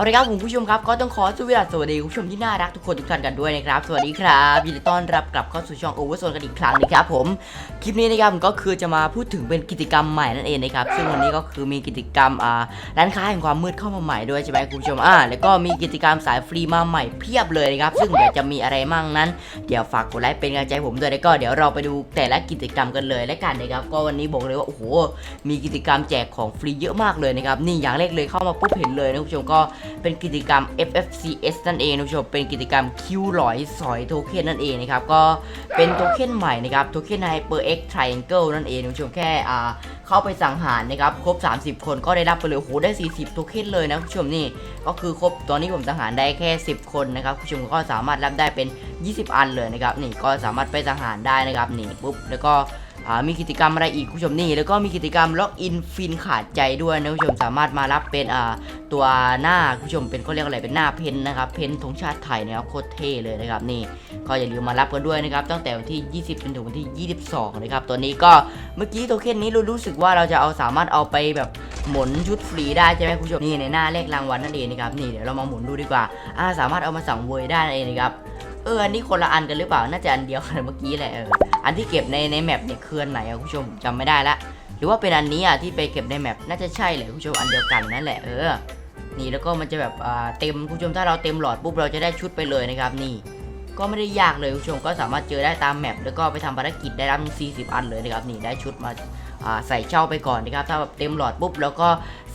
เอาละครับคุณผู้ชมครับก็ต้องขอสวัสดีสวัสดีคุณผู้ชมที่น่ารักทุกคนทุกท่านกันด้วยนะครับ สวัสดีครับยินดีต้อนรับกลับเข้าสู่ช่องโอเวอร์โซนกันอีกครั้งนะครับผมคลิปนี้นะครับก็คือจะมาพูดถึงเป็นกิจกรรมใหม่นั่นเองนะครับซึ่งวันนี้ก็คือมีกิจกรรมอ่าร้านค้าแห่งความมืดเข้ามาใหม่ด้วยใช่ไหมคุณผู้ชมอ่าแล้วก็มีกิจกรรมสายฟรีมาใหม่เพียบเลยนะครับซึ่งเดี๋ยวจะมีอะไรมั่งนั้นเดี๋ยวฝากกดไลค์เป็นกำลังใจผมด้วยแล้วก็เดี๋ยวเราไปดูแต่ละกิจกรรมกันเลยแล้วกันนะครับก็วันนี้บอกเลยว่าโอ้โหมีกิจกรรมแจกของฟรีเยอะมากเลยนะครับนี่อย่างแรกเลยเข้ามาปุ๊บเห็นเลยนะคุณผู้ชมก็เป็นกิจกรรม FFCS นั่นเองนะคุณผู้ชมเป็นกิจกรรมคิวหลอยสอยโทเค็นนั่นเองนะครับก็เป็นโทเค็นใหม่นะครับโทเค็น HyperX Triangle นั่นเองนะคุณผู้ชมแค่อ่าเข้าไปสังหารนะครับครบ 30 คนก็ได้รับไปเลยโอ้โหได้ 40 โทเค็นเลยนะคุณผู้ชมนี่ก็คือครบตอนนี้ผมสังหารได้แค่ 10 คนนะครับคุณผู้ชมก็สามารถรับได้เป็น 20 อันเลยนะครับนี่ก็สามารถไปสังหารได้นะครับนี่ปุ๊บแล้วก็ อ่ามีกิจกรรมอะไรอีกคุณผู้ชมนี่ แล้วก็มีกิจกรรมล็อกอินฟินขาดใจด้วยนะคุณผู้ชมสามารถมารับเป็นอ่าตัวหน้าคุณผู้ชมเป็นเขาเรียกอะไรเป็นหน้าเพนนะครับเพนธงชาติไทยนะครับโคตรเท่เลยนะครับนี่ก็อย่าลืมมารับกันด้วยนะครับตั้งแต่วันที่ 20จนถึงวันที่ 22 นะครับตัวนี้ก็เมื่อกี้โทเค็นนี้เรารู้สึกว่าเราจะเอาสามารถเอาไปแบบหมุนชุดฟรีได้ใช่ไหมคุณผู้ชมนี่ในหน้าเลขรางวัลนั่นเองนะครับนี่เดี๋ยวเรามาหมุนดูดีกว่าอ่าสามารถเอามาสั่งเวยได้นั่นเองนะครับเอออันนี้คนละอันกันหรือเปล่าน่าจะอันเดียวกันเมื่อกี้แหละเออ อันที่เก็บในในแมปเนี่ยคืออันไหนอะคุณผู้ชมจำไม่ได้ละหรือว่าเป็นอันนี้อะที่ไปเก็บในแมปน่าจะใช่เลยคุณผู้ชมอันเดียวกันนั่นแหละเออนี่แล้วก็มันจะแบบอ่าเต็มคุณผู้ชมถ้าเราเต็มหลอดปุ๊บเราจะได้ชุดไปเลยนะครับนี่ ก็ไม่ได้ยากเลยคุณผู้ชมก็สามารถเจอได้ตามแมปแล้วก็ไปทำภารกิจได้รับ 40 อันเลยนะครับนี่ได้ชุดมา ใส่เช่าไปก่อนนะครับถ้าแบบเต็มหลอดปุ๊บแล้วก็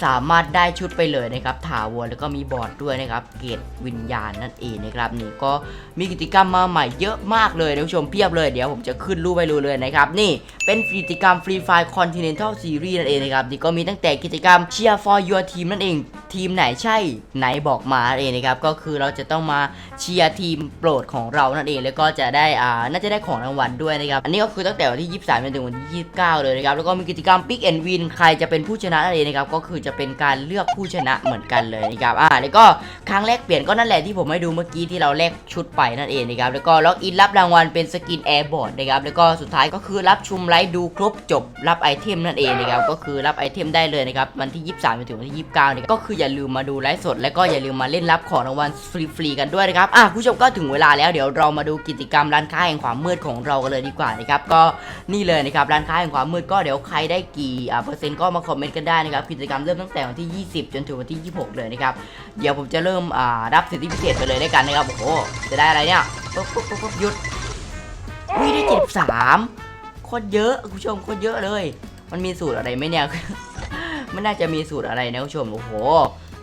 สามารถได้ชุดไปเลยนะครับถาวรแล้วก็มีบอร์ดด้วยนะครับเกรดวิญญาณนั่นเองนะครับนี่ก็มีกิจกรรมมาใหม่เยอะมากเลยนะคุณผู้ชมเพียบเลยเดี๋ยวผมจะขึ้นรูปไปดูเลยนะครับนี่เป็นกิจกรรม Free Fire Continental Series นั่นเองนะครับนี่ก็มีตั้งแต่กิจกรรม Cheer for Your Team นั่นเองทีมไหนใช่ไหนบอกมาเองนะครับก็คือเราจะต้องมาเชียร์ทีมโปรดของเรานั่นเองแล้วก็จะได้อ่าน่าจะได้ของรางวัลด้วยนะครับอันนี้ก็คือตั้งแต่วันที่ 23จนถึงวันที่ 29 เลยนะครับแล้วก็มีกิจกรรม Pick and Win ใครจะเป็นผู้ชนะนั่นเองนะครับก็คือจะเป็นการเลือกผู้ชนะเหมือนกันเลยนะครับอ่าแล้วก็ครั้งแรกเปลี่ยนก็นั่นแหละที่ผมให้ดูเมื่อกี้ที่เราแลกชุดไปนั่นเองนะครับแล้วก็ล็อกอินรับรางวัลเป็นสกินแอร์บอร์ดนะครับแล้วก็สุดท้ายก็คือรับชุมไลฟ์ดูครบจบรับไอเทมนั่นเองนะครับก็คือรับไอเทมได้เลยนะครับวันที่ 23จนถึงวันที่ 29เนี่ยก็คืออย่าลืมมาดูไลฟ์สด แล้วก็อย่าลืมมาเล่นรับของรางวัลฟรีๆกันด้วยนะครับอะคุณผู้ชมก็ถึงเวลาแล้วเดี๋ยวเรามาดูกิจกรรมร้านค้าแห่งความมืดของเรากันเลยดีกว่านะครับก็นี่เลยนะครับร้านค้าแห่งความมืดก็เดี๋ยวใครได้กี่อ่าเปอร์เซ็นต์ก็มาคอมเมนต์กันได้นะครับกิจกรรมเริ่มตั้งแต่วันที่ 20 จนถึงวันที่ 26 เลยนะครับ เดี๋ยวผมจะเริ่มอ่ารับสิทธิพิเศษไปเลยด้วยกันนะครับโอ้โหจะได้อะไรเนี่ยปุ๊บปุ๊บปุ๊บปุ๊บหยุดอุ้ยได้73โคตรเยอะคุณผู้ชมโคตรเยอะเลย มันมีสูตรอะไรไหมเนี่ยไม่น่าจะมีสูตรอะไรนะคุณผู้ชมโอ้โห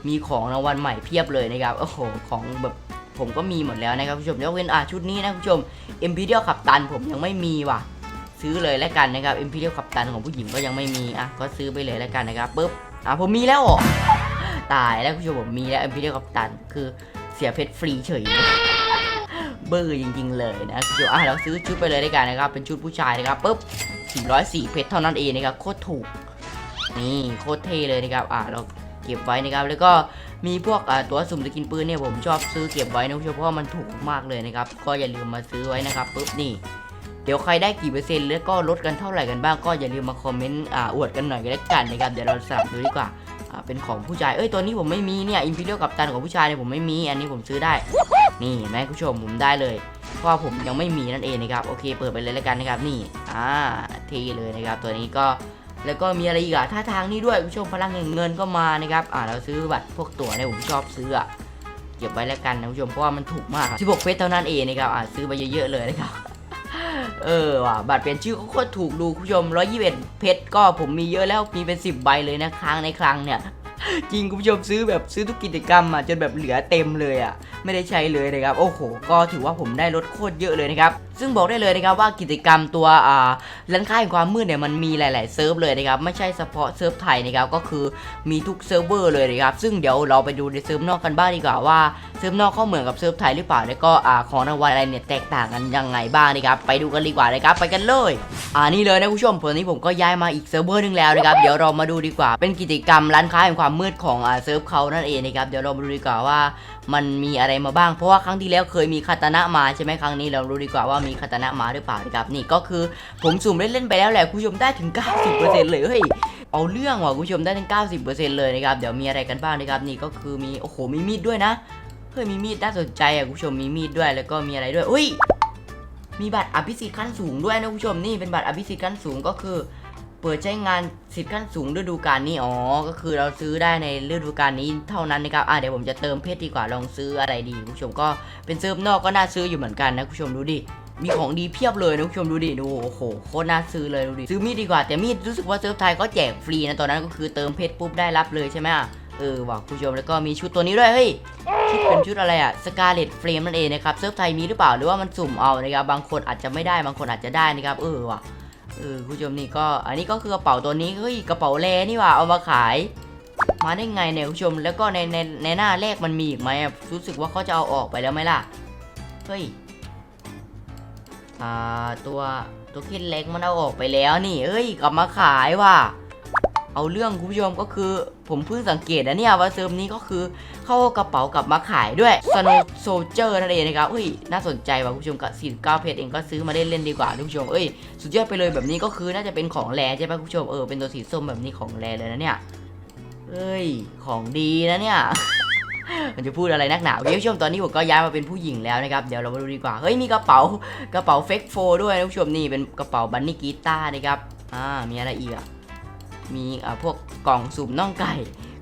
มีของรางวัลใหม่เพียบเลยนะครับโอ้โหของแบบผมก็มีหมดแล้วนะครับคุณผู้ชมยกเว้นอะชุดนี้นะคุณผู้ชม Imperial ขับตันผมยังไม่มีว่ะ ซื้อเลยแล้วกันนะครับ Imperial ขับตันของผู้หญิงก็ยังไม่มีอะก็ซื้อไปเลยแล้วกันนะครับปุ๊บอะผมมีแล้วตายแล้วคุณผู้ชมผมมีแล้ว Imperial ขับตันคือเสียเพชรฟรีเฉยเบอร์จริง ๆ เลยนะคุณผู้ชมอะเราซื้อชุดไปเลยแล้วกันนะครับ เป็นชุดผู้ชายนะครับปุ๊บ404เพชรเท่านั้นเองนะครับโคตรถูกนี่โคตรเท่เลยนะครับอ่าเราเก็บไว้นะครับ แล้วก็มีพวกตัวสุ่มสกินปืนเนี่ยผมชอบซื้อเก็บไว้นะคุณผู้ชมเพราะมันถูกมากเลยนะครับ ก็อย่าลืมมาซื้อไว้นะครับปุ๊บนี่ เดี๋ยวใครได้กี่เปอร์เซ็นต์แล้วก็ลดกันเท่าไหร่กันบ้างก็อย่าลืมมาคอมเมนต์อ่าอวดกันหน่อยก็แล้วกันนะครับเดี๋ยวเราสลับดูดีกว่าอ่าเป็นของผู้ชายเอ้ยตัวนี้ผมไม่มีเนี่ยอิมพีเรียลกับตันของผู้ชายเนี่ยผมไม่มีอันนี้ผมซื้อได้ นี่เห็นไหมคุณผู้ชมผมได้เลยเพราะว่าผมยังไม่มีนั่นเองนะครับโอเคเปิดไปเลยแล้วกันนะครับนี่อ่าเทเลยนะครับตัวนี้ก็แล้วก็มีอะไรอีกอะท่าทางนี้ด้วยคุณผู้ชมพลังแห่งเงินก็มานะครับอ่าเราซื้อบัตรพวกตั๋วเนี่ยผมชอบซื้ออะเก็บไว้แล้วกันนะคุณผู้ชมเพราะว่ามันถูกมาก16เพชรเท่านั้นเองนะครับอ่าซื้อไปเยอะๆเลยนะครับ เออว่ะบัตรเปลี่ยนชื่อก็โคตรถูกดูคุณผู้ชม 121 เพชรก็ผมมีเยอะแล้วมีเป็น 10 ใบเลยนะครั้งในครั้งเนี่ยจริงคุณผู้ชมซื้อแบบซื้อทุกกิจกรรมอะจนแบบเหลือเต็มเลยอะไม่ได้ใช้เลยนะครับ โอ้โห ก็ถือว่าผมได้ลดโคตรเยอะเลยนะครับ ซึ่งบอกได้เลยนะครับว่ากิจกรรมตัวอ่าร้านค้าแห่งความมืดเนี่ยมันมีหลาย ๆ เซิร์ฟเลยนะครับไม่ใช่เฉพาะเซิร์ฟไทยนะครับก็คือมีทุกเซิร์ฟเวอร์เลยนะครับซึ่งเดี๋ยวเราไปดูในเซิร์ฟนอกกันบ้างดีกว่าว่าเซิร์ฟนอกเขาเหมือนกับเซิร์ฟไทยหรือเปล่าแล้วก็อ่าของรางวัลอะไรเนี่ยแตกต่างกันยังไงบ้างนะครับไปดูกันดีกว่านะครับไปกันเลยอ่านี่เลยนะคุณผู้ชมตอนนี้ผมก็ย้ายมาอีกเซิร์ฟเวอร์หนึงแล้วนะครับเดี๋ยวเรามาดูดีกว่าเป็นกิจกรรมร้านค้าแห่งความมืดของอ่าเซิร์ฟเขานั่นเองนะครับเดี๋ยวเรามาดูดีกว่าว่ามันมีอะไรมาบ้าง เพราะว่าครั้งที่แล้วเคยมีคาตานะมาใช่ไหมครั้งนี้เราดูดีกว่าว่ามีคาตานะมาหรือเปล่านะครับนี่ก็คือผมสุ่มเล่นๆไปแล้วแหละคุณผู้ชมได้ถึง 90%เลยเฮ้ยเอาเรื่องว่ะคุณผู้ชมได้ถึง 90%เลยนะครับเดี๋ยวมีอะไรกันบ้างนะครับนี่ก็คือมีโอ้โหมีมีดด้วยนะเฮ้ยมีมีดน่าสนใจอะคุณผู้ชมมีมีดด้วยแล้วก็มีอะไรด้วยอุ้ยมีบัตรอภิสิทธิ์ขั้นสูงด้วยนะคุณผู้ชมนี่เป็นบัตรอภิสิทธิ์ขั้นสูงก็คือ เปิดใช้งานสิทธิ์ขั้นสูงฤดูกาลนี้อ๋อก็คือเราซื้อได้ในฤดูกาลนี้เท่านั้นนะครับอะเดี๋ยวผมจะเติมเพชรดีกว่าลองซื้ออะไรดีคุณผู้ชมก็เป็นเซิร์ฟนอกก็น่าซื้ออยู่เหมือนกันนะคุณผู้ชมดูดิ มีของดีเพียบเลยนะคุณผู้ชมดูดิดูโอ้โหโคตรน่าซื้อเลยดูดิซื้อมีดดีกว่าแต่มีดรู้สึกว่าเซิร์ฟไทยเขาแจกฟรีนะตอนนั้นก็คือเติมเพชรปุ๊บได้รับเลยใช่ไหมอะเออว่ะคุณผู้ชมแล้วก็มีชุดตัวนี้ด้วยเฮ้ยชุดเป็นชุดอะไรอะสกาเลตเฟรมนั่นเองนะครับเซิร์ฟไทยมีหรือเปล่าหรือว่ามันสุ่มเอานะครับบางคนอาจจะไม่ได้บางคนอาจจะได้นะครับเออว่ะเออคุณผู้ชมนี่ก็อันนี้ก็คือกระเป๋าตัวนี้เฮ้ยกระเป๋าแลนี่ว่ะเอามาขาย มาได้ไงเนี่ยคุณผู้ชมแล้วก็ในในในหน้าแรกมันมีอีกไหมรู้สึกว่าเขาจะเอาออกไปแล้วไหมล่ะเฮ้ย อ่าตัวตัวคิดเล็กมันเอาออกไปแล้วนี่ เอ้ยกลับมาขายว่ะเอาเรื่องคุณผู้ชมก็คือผมเพิ่งสังเกตนะเนี่ยว่าเซิร์ฟนี้ก็คือเข้ากระเป๋ากลับมาขายด้วย Snow Soldier นั่นเองนะครับเฮ้ยน่าสนใจว่ะคุณผู้ชมกับ49เพจเองก็ซื้อมาได้เล่นดีกว่าคุณผู้ชมเอ้ยสุดยอดไปเลยแบบนี้ก็คือน่าจะเป็นของแรใช่ปะคุณผู้ชมเออเป็นตัวสีส้มแบบนี้ของแรเลยนะเนี่ยเอ้ยของดีนะเนี่ย มันจะพูดอะไรนักหนาโอเคคุณผู้ชมตอนนี้ผมก็ย้ายมาเป็นผู้หญิงแล้วนะครับเดี๋ยวเรามาดูดีกว่าเฮ้ยมีกระเป๋ากระเป๋าเฟกโฟด้วยนะคุณผู้ชมนี่เป็นกระเป๋าบันนี่กีตาร์นะครับอ่ามีอะไรอีกอะมีอ่าพวกกล่องสุ่มน่องไก่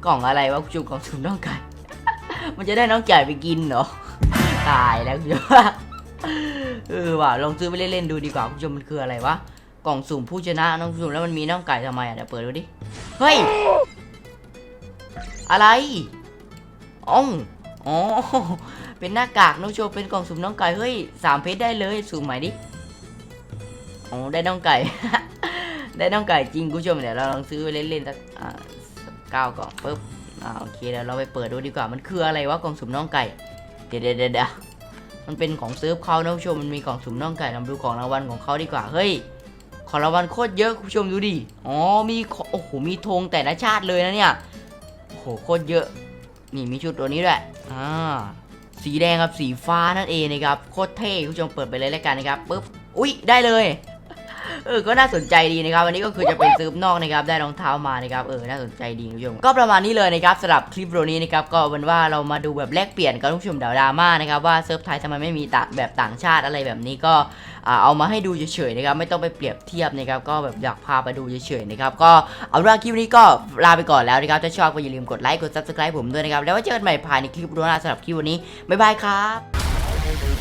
กล่องอะไรวะคุณผู้ชมกล่องสุ่มน่องไก่ มันจะได้น้องไก่ไปกินเหรอตายแล้วคุณผู้ชมเออว่ะลองซื้อไปเล่นๆดูดีกว่าคุณผู้ชมมันคืออะไรวะกล่องสุ่มผู้ชนะน้องผู้ชมแล้วมันมีน้องไก่ทำไมอะเดี๋ยวเปิดดูดิเฮ้ยอะไร อ๋องอ๋อ เป็นหน้ากากน้องโชว์เป็นกล่องสุ่มน้องไก่ เฮ้ยสามเพชรได้เลยสุ่มใหม่ดิ อ๋อ ได้น้องไก่ ได้น้องไก่จริงคุณผู้ชมเดี๋ยวเราลองซื้อไปเล่นๆสักอ่าเก้ากล่องปุ๊บ อ่า โอเคเดี๋ยวเราไปเปิดดูดีกว่า มันคืออะไรวะกล่องสุ่มน่องไก่ เดี๋ยวเดี๋ยวเดี๋ยวมันเป็นของเซิร์ฟเขานะผู้ชม มันมีกล่องสุ่มน่องไก่เราดูของรางวัลของเขาดีกว่า เฮ้ย ของรางวัลโคตรเยอะคุณผู้ชมดูดิ อ๋อ มี โอ้โห มีธงแต่ละชาติเลยนะเนี่ย โอ้โห โคตรเยอะ นี่มีชุดตัวนี้ด้วยอ่าสีแดงครับสีฟ้านั่นเองนะครับโคตรเท่คุณผู้ชมเปิดไปเลยแล้วกันนะครับปุ๊บอุ้ยได้เลย เออก็น่าสนใจดีนะครับวันนี้ก็คือจะเป็นซื้อนอกนะครับได้รองเท้ามานะครับเออน่าสนใจดีคุณผู้ชมก็ประมาณนี้เลยนะครับสำหรับคลิปวิดีโอนี้นะครับก็เป็นว่าเรามาดูแบบแลกเปลี่ยนกันคุณผู้ชมดาวดราม่านะครับว่าเซิร์ฟไทยทำไมไม่มีต่างแบบต่างชาติอะไรแบบนี้ก็เอามาให้ดูเฉยๆนะครับไม่ต้องไปเปรียบเทียบนะครับก็แบบอยากพาไปดูเฉยๆนะครับก็เอาเป็นว่าคลิปนี้ก็ลาไปก่อนแล้วนะครับถ้าชอบก็อย่าลืมกดไลค์กด subscribe ผมด้วยนะครับแล้วไว้เจอกันใหม่ภายในคลิปวิดีโอหน้าสำหรับคลิปวันนี้บ๊ายบายครับ